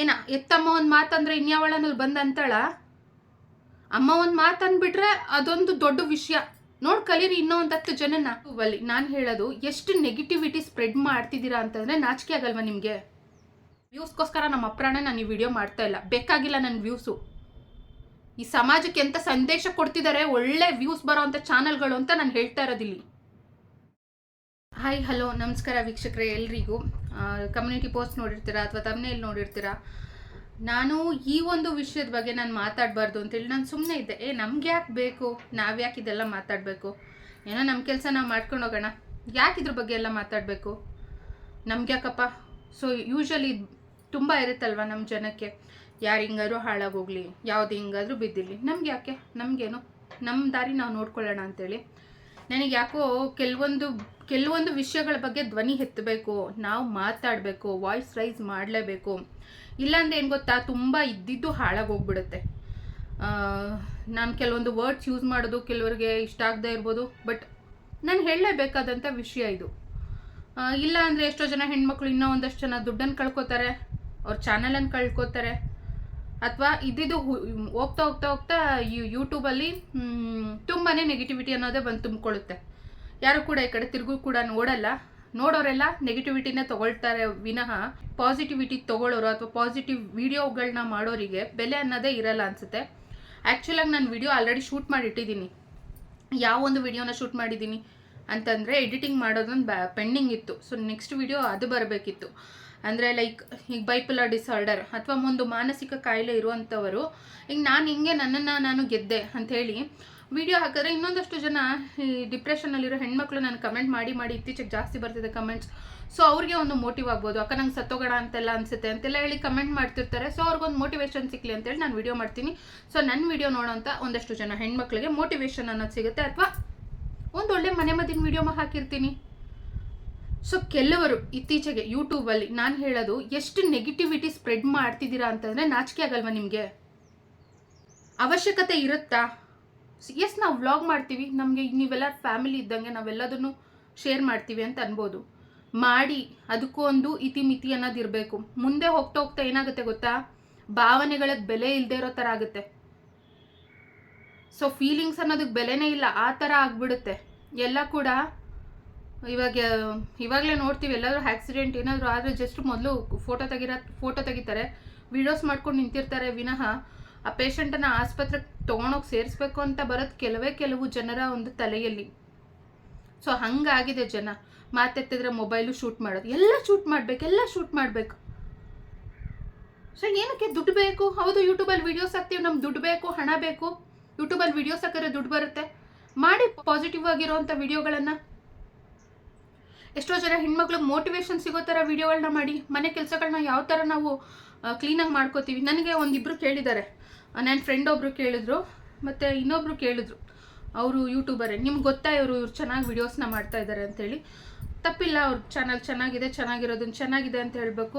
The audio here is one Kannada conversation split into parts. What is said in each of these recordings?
ಏನ ಎತ್ತಮ್ಮ ಒಂದು ಮಾತಂದ್ರೆ ಇನ್ಯಾವಳನಲ್ಲಿ ಬಂದ ಅಂತಾಳ? ಅಮ್ಮ ಒಂದು ಮಾತನ್ಬಿಟ್ರೆ ಅದೊಂದು ದೊಡ್ಡ ವಿಷಯ. ನೋಡಿ ಕಲೀರಿ ಇನ್ನೂ ಒಂದು ಹತ್ತು ಜನನ. ಬಲ್ಲಿ ನಾನು ಹೇಳೋದು, ಎಷ್ಟು ನೆಗೆಟಿವಿಟಿ ಸ್ಪ್ರೆಡ್ ಮಾಡ್ತಿದ್ದೀರಾ ಅಂತಂದ್ರೆ ನಾಚಿಕೆ ಆಗಲ್ವಾ ನಿಮಗೆ? ವ್ಯೂಸ್ಗೋಸ್ಕರ ನಮ್ಮ ಅಪ್ರಾಣ ನಾನು ಈ ವಿಡಿಯೋ ಮಾಡ್ತಾ ಇಲ್ಲ. ಬೇಕಾಗಿಲ್ಲ ನನ್ನ ವ್ಯೂಸು. ಈ ಸಮಾಜಕ್ಕೆ ಎಂಥ ಸಂದೇಶ ಕೊಡ್ತಿದ್ದಾರೆ ಒಳ್ಳೆ ವ್ಯೂಸ್ ಬರೋ ಅಂಥ ಚಾನಲ್ಗಳು ಅಂತ ನಾನು ಹೇಳ್ತಾ ಇರೋದಿಲ್ಲಿ. ಹಾಯ್ ಹಲೋ ನಮಸ್ಕಾರ ವೀಕ್ಷಕರೇ ಎಲ್ರಿಗೂ. ಕಮ್ಯುನಿಟಿ ಪೋಸ್ಟ್ ನೋಡಿರ್ತೀರಾ ಅಥವಾ ತಮ್ಮನೇಲಿ ನೋಡಿರ್ತೀರಾ? ನಾನು ಈ ಒಂದು ವಿಷಯದ ಬಗ್ಗೆ ನಾನು ಮಾತಾಡಬಾರ್ದು ಅಂತೇಳಿ ನಾನು ಸುಮ್ಮನೆ ಇದ್ದೆ. ಏ, ನಮ್ಗೆ ಯಾಕೆ ಬೇಕು? ನಾವು ಯಾಕೆ ಇದೆಲ್ಲ ಮಾತಾಡಬೇಕು? ಏನೋ ನಮ್ಮ ಕೆಲಸ ನಾವು ಮಾಡ್ಕೊಂಡು ಹೋಗೋಣ. ಯಾಕೆ ಇದ್ರ ಬಗ್ಗೆ ಎಲ್ಲ ಮಾತಾಡಬೇಕು? ನಮ್ಗೆ ಯಾಕಪ್ಪ? ಸೊ ಯೂಶ್ವಲಿ ತುಂಬ ಇರುತ್ತಲ್ವ ನಮ್ಮ ಜನಕ್ಕೆ? ಯಾರು ಹಿಂಗಾದ್ರೂ ಹಾಳಾಗೋಗ್ಲಿ ಯಾವುದು ಹಿಂಗಾದ್ರೂ ಬಿದ್ದಿರಲಿ. ನಮ್ಗೆ ಯಾಕೆ? ನಮಗೇನು? ನಮ್ಮ ದಾರಿ ನಾವು ನೋಡ್ಕೊಳ್ಳೋಣ ಅಂತೇಳಿ ನನಗೆ ಯಾಕೋ ಕೆಲವೊಂದು ಕೆಲವೊಂದು ವಿಷಯಗಳ ಬಗ್ಗೆ ಧ್ವನಿ ಎತ್ತಬೇಕು, ನಾವು ಮಾತಾಡಬೇಕು ವಾಯ್ಸ್ ರೈಸ್ ಮಾಡಲೇಬೇಕು. ಇಲ್ಲಾಂದ್ರೆ ಏನು ಗೊತ್ತಾ, ತುಂಬ ಇದ್ದಿದ್ದು ಹಾಳಾಗೋಗ್ಬಿಡುತ್ತೆ. ನಾನು ಕೆಲವೊಂದು ವರ್ಡ್ಸ್ ಯೂಸ್ ಮಾಡೋದು ಕೆಲವರಿಗೆ ಇಷ್ಟ ಆಗದೆ ಇರ್ಬೋದು ಬಟ್ ನಾನು ಹೇಳಲೇಬೇಕಾದಂಥ ವಿಷಯ ಇದು. ಇಲ್ಲ ಅಂದರೆ ಎಷ್ಟೋ ಜನ ಹೆಣ್ಮಕ್ಳು ಇನ್ನೂ ಒಂದಷ್ಟು ಜನ ದುಡ್ಡನ್ನು ಕಳ್ಕೊತಾರೆ, ಅವ್ರ ಚಾನಲನ್ನು ಕಳ್ಕೊತಾರೆ. ಅಥವಾ ಇದ್ದಿದ್ದು ಹೋಗ್ತಾ ಹೋಗ್ತಾ ಹೋಗ್ತಾ ಈ ಯೂಟ್ಯೂಬಲ್ಲಿ ತುಂಬಾ ನೆಗೆಟಿವಿಟಿ ಅನ್ನೋದೇ ಬಂದು ತುಂಬಿಕೊಳ್ಳುತ್ತೆ. ಯಾರು ಕೂಡ ಈ ಕಡೆ ತಿರುಗು ಕೂಡ ನೋಡಲ್ಲ. ನೋಡೋರೆಲ್ಲ ನೆಗೆಟಿವಿಟಿನ ತಗೊಳ್ತಾರೆ ವಿನಃ ಪಾಸಿಟಿವಿಟಿ ತಗೊಳ್ಳೋರು ಅಥವಾ ಪಾಸಿಟಿವ್ ವಿಡಿಯೋಗಳನ್ನ ಮಾಡೋರಿಗೆ ಬೆಲೆ ಅನ್ನೋದೇ ಇರಲ್ಲ ಅನಿಸುತ್ತೆ. ಆ್ಯಕ್ಚುಲಾಗಿ ನಾನು ವಿಡಿಯೋ ಆಲ್ರೆಡಿ ಶೂಟ್ ಮಾಡಿ ಇಟ್ಟಿದ್ದೀನಿ ಯಾವ ಒಂದು ವಿಡಿಯೋನ ಶೂಟ್ ಮಾಡಿದ್ದೀನಿ ಅಂತಂದರೆ ಎಡಿಟಿಂಗ್ ಮಾಡೋದೊಂದು ಬ್ಯಾ ಪೆಂಡಿಂಗ್ ಇತ್ತು. ಸೊ ನೆಕ್ಸ್ಟ್ ವಿಡಿಯೋ ಅದು ಬರಬೇಕಿತ್ತು. ಅಂದರೆ ಲೈಕ್ ಈಗ ಬೈಪುಲರ್ ಡಿಸಾರ್ಡರ್ ಅಥವಾ ಒಂದು ಮಾನಸಿಕ ಕಾಯಿಲೆ ಇರುವಂಥವರು, ಈಗ ನಾನು ಹಿಂಗೆ ನನ್ನನ್ನು ನಾನು ಗೆದ್ದೆ ಅಂಥೇಳಿ ವಿಡಿಯೋ ಹಾಕಿದ್ರೆ ಇನ್ನೊಂದಷ್ಟು ಜನ ಈ ಡಿಪ್ರೆಷನಲ್ಲಿರೋ ಹೆಣ್ಮಕ್ಳು ನಾನು ಕಮೆಂಟ್ ಮಾಡಿ ಮಾಡಿ ಇತ್ತೀಚೆಗೆ ಜಾಸ್ತಿ ಬರ್ತಿದೆ ಕಮೆಂಟ್ಸ್ ಸೊ ಅವ್ರಿಗೆ ಒಂದು ಮೋಟಿವ್ ಆಗ್ಬೋದು. ಅಕ್ಕ ನಂಗೆ ಸತ್ತೋಗೋಣ ಅಂತೆಲ್ಲ ಅನಿಸುತ್ತೆ ಅಂತೆಲ್ಲ ಹೇಳಿ ಕಮೆಂಟ್ ಮಾಡ್ತಿರ್ತಾರೆ. ಸೊ ಅವ್ರಿಗೊಂದು ಮೋಟಿವೇಶನ್ ಸಿಕ್ಕಲಿ ಅಂತೇಳಿ ನಾನು ವಿಡಿಯೋ ಮಾಡ್ತೀನಿ. ಸೊ ನನ್ನ ವಿಡಿಯೋ ನೋಡೋಂಥ ಒಂದಷ್ಟು ಜನ ಹೆಣ್ಮಕ್ಳಿಗೆ ಮೋಟಿವೇಶನ್ ಅನ್ನೋದು ಸಿಗುತ್ತೆ. ಅಥವಾ ಒಂದು ಒಳ್ಳೆ ಮನೆ ಮದ್ದಿನ ವಿಡಿಯೋ ಹಾಕಿರ್ತೀನಿ. ಸೊ ಕೆಲವರು ಇತ್ತೀಚೆಗೆ ಯೂಟ್ಯೂಬಲ್ಲಿ ನಾನು ಹೇಳೋದು ಎಷ್ಟು ನೆಗೆಟಿವಿಟಿ ಸ್ಪ್ರೆಡ್ ಮಾಡ್ತಿದ್ದೀರಾ ಅಂತಂದರೆ ನಾಚಿಕೆ ಆಗಲ್ವಾ ನಿಮಗೆ? ಅವಶ್ಯಕತೆ ಇರುತ್ತಾ? ಎಸ್ ನಾವು ವ್ಲಾಗ್ ಮಾಡ್ತೀವಿ. ನಮಗೆ ನೀವೆಲ್ಲ ಫ್ಯಾಮಿಲಿ ಇದ್ದಂಗೆ ನಾವೆಲ್ಲದನ್ನು ಶೇರ್ ಮಾಡ್ತೀವಿ ಅಂತ ಅನ್ಬೋದು. ಮಾಡಿ, ಅದಕ್ಕೂ ಒಂದು ಇತಿಮಿತಿ ಅನ್ನೋದು ಇರಬೇಕು. ಮುಂದೆ ಹೋಗ್ತಾ ಹೋಗ್ತಾ ಏನಾಗುತ್ತೆ ಗೊತ್ತಾ? ಭಾವನೆಗಳ ಬೆಲೆ ಇಲ್ಲದೆ ಇರೋ ಥರ ಆಗುತ್ತೆ. ಸೊ ಫೀಲಿಂಗ್ಸ್ ಅನ್ನೋದಕ್ಕೆ ಬೆಲೆನೇ ಇಲ್ಲ. ಆ ಥರ ಆಗಿಬಿಡುತ್ತೆ. ಎಲ್ಲ ಕೂಡ ಇವಾಗ, ಇವಾಗಲೇ ನೋಡ್ತೀವಿ, ಎಲ್ಲಾದ್ರೂ ಆಕ್ಸಿಡೆಂಟ್ ಏನಾದರೂ ಆದರೆ ಜಸ್ಟ್ ಮೊದಲು ಫೋಟೋ ತೆಗಿರೋ ಫೋಟೋ ತೆಗಿತಾರೆ. ವಿಡಿಯೋಸ್ ಮಾಡ್ಕೊಂಡು ನಿಂತಿರ್ತಾರೆ ವಿನಃ. ಆ ಪೇಷಂಟನ್ನು ಆಸ್ಪತ್ರೆಗೆ ತೊಗೊಂಡೋಗಿ ಸೇರಿಸ್ಬೇಕು ಅಂತ ಬರೋದು ಕೆಲವೇ ಕೆಲವು ಜನರ ಒಂದು ತಲೆಯಲ್ಲಿ. ಸೊ ಹಂಗಾಗಿದೆ ಜನ. ಮಾತೆತ್ತಿದ್ರೆ ಮೊಬೈಲು ಶೂಟ್ ಮಾಡೋದು. ಎಲ್ಲ ಶೂಟ್ ಮಾಡಬೇಕು, ಎಲ್ಲ ಶೂಟ್ ಮಾಡಬೇಕು. ಸೊ ಏನಕ್ಕೆ ದುಡ್ಡು ಬೇಕು? ಹೌದು ಯೂಟ್ಯೂಬಲ್ಲಿ ವೀಡಿಯೋಸ್ ಹಾಕ್ತೀವಿ, ನಮ್ಗೆ ದುಡ್ಡು ಬೇಕು, ಹಣ ಬೇಕು. ಯೂಟ್ಯೂಬಲ್ಲಿ ವಿಡಿಯೋಸ್ ಹಾಕಿದ್ರೆ ದುಡ್ಡು ಬರುತ್ತೆ. ಮಾಡಿ ಪಾಸಿಟಿವ್ ಆಗಿರೋವಂಥ ವಿಡಿಯೋಗಳನ್ನು ಎಷ್ಟೋ ಜನ ಹೆಣ್ಮಕ್ಳು ಮೋಟಿವೇಶನ್ ಸಿಗೋ ಥರ ವಿಡಿಯೋಗಳನ್ನ ಮಾಡಿ, ಮನೆ ಕೆಲಸಗಳನ್ನ ಯಾವ ಥರ ನಾವು ಕ್ಲೀನಾಗಿ ಮಾಡ್ಕೋತೀವಿ. ನನಗೆ ಒಂದಿಬ್ಬರು ಕೇಳಿದ್ದಾರೆ. ನನ್ನ ಫ್ರೆಂಡ್ ಒಬ್ಬರು ಕೇಳಿದ್ರು, ಮತ್ತು ಇನ್ನೊಬ್ಬರು ಕೇಳಿದ್ರು. ಅವರು ಯೂಟ್ಯೂಬರೇ ನಿಮ್ಗೆ ಗೊತ್ತಾ ಇವರು, ಇವ್ರು ಚೆನ್ನಾಗಿ ವಿಡಿಯೋಸ್ನ ಮಾಡ್ತಾ ಇದ್ದಾರೆ ಅಂತೇಳಿ. ತಪ್ಪಿಲ್ಲ, ಅವ್ರ ಚಾನಲ್ ಚೆನ್ನಾಗಿದೆ ಚೆನ್ನಾಗಿರೋದನ್ನ ಚೆನ್ನಾಗಿದೆ ಅಂತ ಹೇಳಬೇಕು.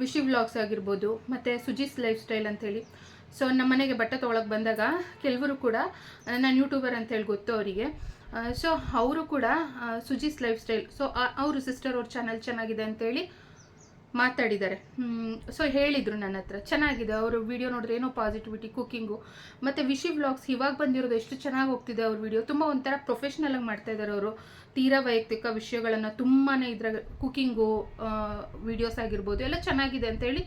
ವಿಶಿ ವ್ಲಾಗ್ಸ್ ಆಗಿರ್ಬೋದು, ಮತ್ತು ಸುಜಿಸ್ ಲೈಫ್ ಸ್ಟೈಲ್ ಅಂತೇಳಿ. ಸೊ ನಮ್ಮ ಮನೆಗೆ ಬಟ್ಟೆ ತೊಗೊಳಕ್ಕೆ ಬಂದಾಗ, ಕೆಲವರು ಕೂಡ ನಾನು ಯೂಟ್ಯೂಬರ್ ಅಂತೇಳಿ ಗೊತ್ತು ಅವರಿಗೆ. ಸೊ ಅವರು ಕೂಡ ಸುಜೀತ್ ಲೈಫ್ ಸ್ಟೈಲ್ ಸೊ ಅವರು ಸಿಸ್ಟರ್ ಅವ್ರ ಚಾನಲ್ ಚೆನ್ನಾಗಿದೆ ಅಂತೇಳಿ ಮಾತಾಡಿದ್ದಾರೆ. ಸೊ ಹೇಳಿದರು ನನ್ನ ಹತ್ರ. ಚೆನ್ನಾಗಿದೆ, ಅವರು ವಿಡಿಯೋ ನೋಡಿದ್ರೆ ಏನೋ ಪಾಸಿಟಿವಿಟಿ ಕುಕ್ಕಿಂಗು ಮತ್ತು ವಿಶಿ ವ್ಲಾಗ್ಸ್ ಇವಾಗ ಬಂದಿರೋದು ಎಷ್ಟು ಚೆನ್ನಾಗಿ ಹೋಗ್ತಿದೆ ಅವ್ರ ವಿಡಿಯೋ ತುಂಬ ಒಂಥರ ಪ್ರೊಫೆಷ್ನಲ್ ಆಗಿ ಮಾಡ್ತಾ ಇದ್ದಾರೆ ಅವರು. ತೀರಾ ವೈಯಕ್ತಿಕ ವಿಷಯಗಳನ್ನು ತುಂಬಾ ಇದ್ರ ಕುಕ್ಕಿಂಗು ವಿಡಿಯೋಸ್ ಆಗಿರ್ಬೋದು, ಎಲ್ಲ ಚೆನ್ನಾಗಿದೆ ಅಂತೇಳಿ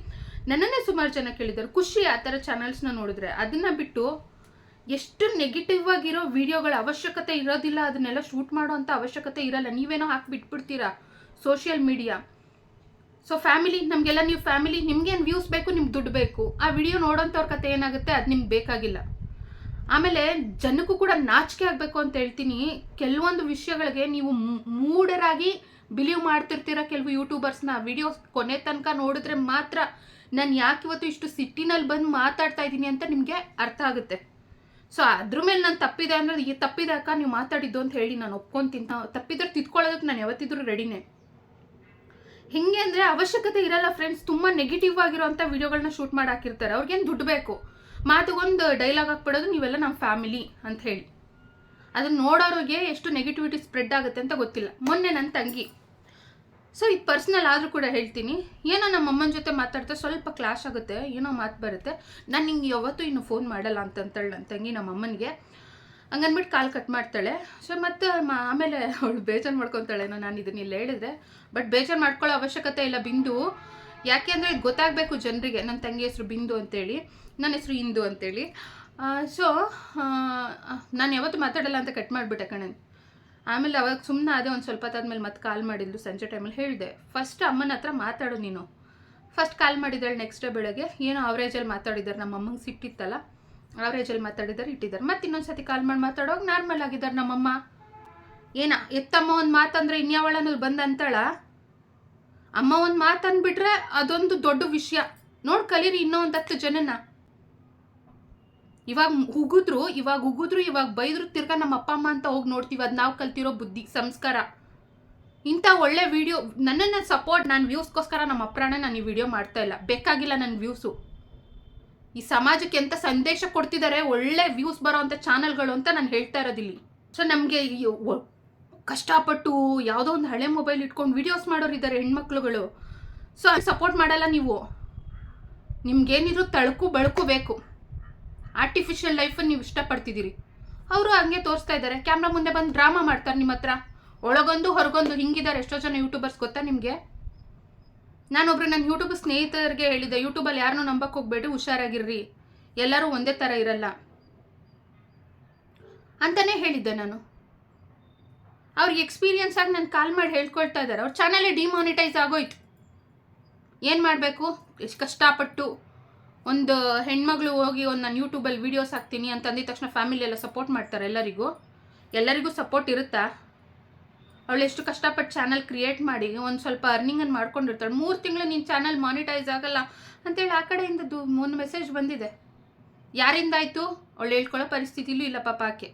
ನನ್ನನ್ನೇ ಸುಮಾರು ಜನ ಕೇಳಿದ್ದಾರೆ. ಖುಷಿ ಆ ಥರ ಚಾನಲ್ಸ್ನ ನೋಡಿದ್ರೆ. ಅದನ್ನು ಬಿಟ್ಟು ಎಷ್ಟು ನೆಗೆಟಿವ್ ಆಗಿರೋ ವಿಡಿಯೋಗಳ ಅವಶ್ಯಕತೆ ಇರೋದಿಲ್ಲ, ಅದನ್ನೆಲ್ಲ ಶೂಟ್ ಮಾಡೋ ಅಂಥ ಅವಶ್ಯಕತೆ ಇರಲ್ಲ. ನೀವೇನೋ ಹಾಕಿ ಬಿಟ್ಬಿಡ್ತೀರಾ ಸೋಷಿಯಲ್ ಮೀಡಿಯಾ ಸೊ ಫ್ಯಾಮಿಲಿ ನಮಗೆಲ್ಲ ನೀವು ಫ್ಯಾಮಿಲಿ ನಿಮ್ಗೇನು ವ್ಯೂಸ್ ಬೇಕು, ನಿಮ್ಗೆ ದುಡ್ಡು ಬೇಕು. ಆ ವಿಡಿಯೋ ನೋಡೋಂಥವ್ರ ಕತೆ ಏನಾಗುತ್ತೆ, ಅದು ನಿಮ್ಗೆ ಬೇಕಾಗಿಲ್ಲ. ಆಮೇಲೆ ಜನಕ್ಕೂ ಕೂಡ ನಾಚಿಕೆ ಆಗಬೇಕು ಅಂತ ಹೇಳ್ತೀನಿ. ಕೆಲವೊಂದು ವಿಷಯಗಳಿಗೆ ನೀವು ಮೂಡರಾಗಿ ಬಿಲೀವ್ ಮಾಡ್ತಿರ್ತೀರ ಕೆಲವು ಯೂಟ್ಯೂಬರ್ಸ್ನ ವಿಡಿಯೋಸ್ ಕೊನೆ ತನಕ ನೋಡಿದ್ರೆ ಮಾತ್ರ ನಾನು ಯಾಕೆ ಇವತ್ತು ಇಷ್ಟು ಸಿಟ್ಟಿನಲ್ಲಿ ಬಂದು ಮಾತಾಡ್ತಾ ಇದ್ದೀನಿ ಅಂತ ನಿಮಗೆ ಅರ್ಥ ಆಗುತ್ತೆ. ಸೊ ಅದ್ರ ಮೇಲೆ ನಾನು ತಪ್ಪಿದೆ ಅಂದ್ರೆ ಈ ತಪ್ಪಿದೆ ಅಕ್ಕ ನೀವು ಮಾತಾಡಿದ್ದು ಅಂತ ಹೇಳಿ ನಾನು ಒಪ್ಕೊಂತೀನಿ. ತಪ್ಪಿದ್ರೆ ತಿದ್ಕೊಳ್ಳೋದಕ್ಕೆ ನಾನು ಯಾವತ್ತಿದ್ರೂ ರೆಡಿನೇ ಹಿಂಗೆ ಅಂದರೆ ಅವಶ್ಯಕತೆ ಇರಲ್ಲ ಫ್ರೆಂಡ್ಸ್ ತುಂಬ ನೆಗೆಟಿವ್ ಆಗಿರೋಂಥ ವಿಡಿಯೋಗಳನ್ನ ಶೂಟ್ ಮಾಡಿ ಹಾಕಿರ್ತಾರೆ. ಅವ್ರಿಗೇನು ದುಡ್ಡು ಬೇಕು? ಮಾತುಗೊಂದು ಡೈಲಾಗ್ ಹಾಕ್ಬಿಡೋದು ನೀವೆಲ್ಲ ನಮ್ಮ ಫ್ಯಾಮಿಲಿ ಅಂತ ಹೇಳಿ. ಅದನ್ನ ನೋಡೋರಿಗೆ ಎಷ್ಟು ನೆಗೆಟಿವಿಟಿ ಸ್ಪ್ರೆಡ್ ಆಗುತ್ತೆ ಅಂತ ಗೊತ್ತಿಲ್ಲ. ಮೊನ್ನೆ ನನ್ನ ತಂಗಿ ಸೊ ಇದು ಪರ್ಸ್ನಲ್ ಆದರೂ ಕೂಡ ಹೇಳ್ತೀನಿ. ಏನೋ ನಮ್ಮ ಅಮ್ಮನ ಜೊತೆ ಮಾತಾಡ್ತಾ ಸ್ವಲ್ಪ ಕ್ಲಾಶ್ ಆಗುತ್ತೆ, ಏನೋ ಮಾತು ಬರುತ್ತೆ. ನಾನು ನಿಂಗೆ ಯಾವತ್ತೂ ಇನ್ನು ಫೋನ್ ಮಾಡಲ್ಲ ಅಂತಂತಾಳೆ ನನ್ನ ತಂಗಿ ನಮ್ಮ ಅಮ್ಮನಿಗೆ. ಹಂಗನ್ಬಿಟ್ಟು ಕಾಲು ಕಟ್ ಮಾಡ್ತಾಳೆ. ಸೊ ಮತ್ತೆ ಆಮೇಲೆ ಅವಳು ಬೇಜಾರು ಮಾಡ್ಕೊತಾಳೇನೋ ನಾನು ಇದನ್ನ ಇಲ್ಲಿ ಹೇಳಿದ್ರೆ. ಬಟ್ ಬೇಜಾರು ಮಾಡ್ಕೊಳ್ಳೋ ಅವಶ್ಯಕತೆ ಇಲ್ಲ ಬಿಂದು. ಯಾಕೆ ಅಂದರೆ ಇದು ಗೊತ್ತಾಗಬೇಕು ಜನರಿಗೆ ನನ್ನ ತಂಗಿ ಹೆಸರು ಬಿಂದು ಅಂತೇಳಿ ನನ್ನ ಹೆಸರು ಇಂದು ಅಂತೇಳಿ. ಸೊ ನಾನು ಯಾವತ್ತೂ ಮಾತಾಡಲ್ಲ ಅಂತ ಕಟ್ ಮಾಡಿಬಿಟ್ಟೆ ಕಣೆ. ಆಮೇಲೆ ಅವಾಗ ಸುಮ್ಮನೆ ಅದೇ ಒಂದು ಸ್ವಲ್ಪ ಹೊತ್ತಾದ್ಮೇಲೆ ಮತ್ತೆ ಕಾಲ್ ಮಾಡಿದ್ಲು, ಸಂಜೆ ಟೈಮಲ್ಲಿ ಹೇಳಿದೆ ಫಸ್ಟ್ ಅಮ್ಮನ ಹತ್ರ ಮಾತಾಡು ನೀನು. ಫಸ್ಟ್ ಕಾಲ್ ಮಾಡಿದ್ದಾಳೆ ನೆಕ್ಸ್ಟ್ ಡೇ ಬೆಳಗ್ಗೆ. ಏನೋ ಅವರೇಜಲ್ಲಿ ಮಾತಾಡಿದ್ದಾರೆ, ನಮ್ಮ ಅಮ್ಮಂಗೆ ಸಿಟ್ಟಿತ್ತಲ್ಲ ಅವರೇಜಲ್ಲಿ ಮಾತಾಡಿದ್ದಾರೆ, ಇಟ್ಟಿದ್ದಾರೆ. ಮತ್ತೆ ಇನ್ನೊಂದು ಸತಿ ಕಾಲ್ ಮಾಡಿ ಮಾತಾಡೋವಾಗ ನಾರ್ಮಲ್ ಆಗಿದ್ದಾರೆ ನಮ್ಮಮ್ಮ. ಏನ, ಎತ್ತಮ್ಮ ಒಂದು ಮಾತಂದ್ರೆ ಇನ್ಯಾವಳನಲ್ಲಿ ಬಂದ ಅಂತಾಳ? ಅಮ್ಮ ಒಂದು ಮಾತಂದ್ಬಿಟ್ರೆ ಅದೊಂದು ದೊಡ್ಡ ವಿಷಯ. ನೋಡಿ ಕಲೀರಿ ಇನ್ನೂ ಒಂದು ಹತ್ತು ಜನನ. ಇವಾಗ ಹುಗಿದ್ರು ಇವಾಗ ಹುಗಿದ್ರು ಇವಾಗ ಬೈದ್ರು, ತಿರ್ಗಾ ನಮ್ಮ ಅಪ್ಪ, ಅಮ್ಮ ಅಂತ ಹೋಗಿ ನೋಡ್ತೀವಿ. ಅದು ನಾವು ಕಲ್ತಿರೋ ಬುದ್ಧಿ, ಸಂಸ್ಕಾರ. ಇಂಥ ಒಳ್ಳೆ ವಿಡಿಯೋ ನನ್ನನ್ನು ಸಪೋರ್ಟ್ ನಾನು ವ್ಯೂಸ್ಗೋಸ್ಕರ ನಮ್ಮ ಅಪ್ರಾಣ ನಾನು ಈ ವಿಡಿಯೋ ಮಾಡ್ತಾ ಇಲ್ಲ. ಬೇಕಾಗಿಲ್ಲ ನನ್ನ ವ್ಯೂಸು ಈ ಸಮಾಜಕ್ಕೆ ಎಂಥ ಸಂದೇಶ ಕೊಡ್ತಿದ್ದಾರೆ ಒಳ್ಳೆ ವ್ಯೂಸ್ ಬರೋ ಅಂಥ ಚಾನಲ್ಗಳು ಅಂತ ನಾನು ಹೇಳ್ತಾ ಇರೋದಿಲ್ಲಿ. ಸೊ ನಮಗೆ ಕಷ್ಟಪಟ್ಟು ಯಾವುದೋ ಒಂದು ಹಳೆ ಮೊಬೈಲ್ ಇಟ್ಕೊಂಡು ವಿಡಿಯೋಸ್ ಮಾಡೋರು ಇದ್ದಾರೆ ಹೆಣ್ಮಕ್ಳುಗಳು. ಸೊ ಸಪೋರ್ಟ್ ಮಾಡಲ್ಲ ನೀವು. ನಿಮ್ಗೇನಿದ್ರು ತಳಕು, ಬಳಕು ಬೇಕು. ಆರ್ಟಿಫಿಷಿಯಲ್ ಲೈಫನ್ನು ನೀವು ಇಷ್ಟಪಡ್ತಿದ್ದೀರಿ. ಅವರು ಹಂಗೆ ತೋರಿಸ್ತಾ ಇದ್ದಾರೆ. ಕ್ಯಾಮ್ರಾ ಮುಂದೆ ಬಂದು ಡ್ರಾಮಾ ಮಾಡ್ತಾರೆ ನಿಮ್ಮ ಹತ್ರ. ಒಳಗೊಂದು, ಹೊರಗೊಂದು ಹಿಂಗಿದ್ದಾರೆ. ಎಷ್ಟೋ ಜನ ಯೂಟ್ಯೂಬರ್ಸ್ ಗೊತ್ತಾ ನಿಮಗೆ? ನಾನೊಬ್ರು ನನ್ನ ಯೂಟ್ಯೂಬ್ ಸ್ನೇಹಿತರಿಗೆ ಹೇಳಿದ್ದೆ ಯೂಟ್ಯೂಬಲ್ಲಿ ಯಾರನ್ನೂ ನಂಬಕ್ಕೆ ಹೋಗ್ಬೇಡಿ, ಹುಷಾರಾಗಿರ್ರಿ. ಎಲ್ಲರೂ ಒಂದೇ ಥರ ಇರಲ್ಲ. ಅಂತಲೇ ಹೇಳಿದ್ದೆ ನಾನು. ಅವ್ರಿಗೆ ಎಕ್ಸ್ಪೀರಿಯನ್ಸ್ ಆಗಿ ನಾನು ಕಾಲ್ ಮಾಡಿ ಹೇಳ್ಕೊಳ್ತಾ ಇದ್ದಾರೆ. ಅವ್ರ ಚಾನಲೇ ಡಿಮಾನಿಟೈಸ್ ಆಗೋಯ್ತು. ಏನು ಮಾಡಬೇಕು? ಎಷ್ಟು ಕಷ್ಟಪಟ್ಟು. ಒಂದು ಹೆಣ್ಮಗಳು ಹೋಗಿ ಒಂದು ನಾನು ಯೂಟ್ಯೂಬಲ್ಲಿ ವೀಡಿಯೋಸ್ ಹಾಕ್ತೀನಿ ಅಂತ ಅಂದಿದ ತಕ್ಷಣ ಫ್ಯಾಮಿಲಿ ಎಲ್ಲ ಸಪೋರ್ಟ್ ಮಾಡ್ತಾರೆ ಎಲ್ಲರಿಗೂ. ಎಲ್ಲರಿಗೂ ಸಪೋರ್ಟ್ ಇರುತ್ತಾ? ಅವಳು ಎಷ್ಟು ಕಷ್ಟಪಟ್ಟು ಚಾನಲ್ ಕ್ರಿಯೇಟ್ ಮಾಡಿ, ಒಂದು ಸ್ವಲ್ಪ ಅರ್ನಿಂಗನ್ನು ಮಾಡ್ಕೊಂಡಿರ್ತಾಳೆ. ಮೂರು ತಿಂಗಳು ನಿನ್ನ ಚಾನಲ್ ಮಾನಿಟೈಸ್ ಆಗಲ್ಲ ಅಂತೇಳಿ ಆ ಕಡೆಯಿಂದ ದು ಒಂದು ಮೆಸೇಜ್ ಬಂದಿದೆ. ಯಾರಿಂದ ಆಯಿತು ಅವಳು ಹೇಳ್ಕೊಳ್ಳೋ ಪರಿಸ್ಥಿತಿಲೂ ಇಲ್ಲ ಪಾಪ ಆಕೆ.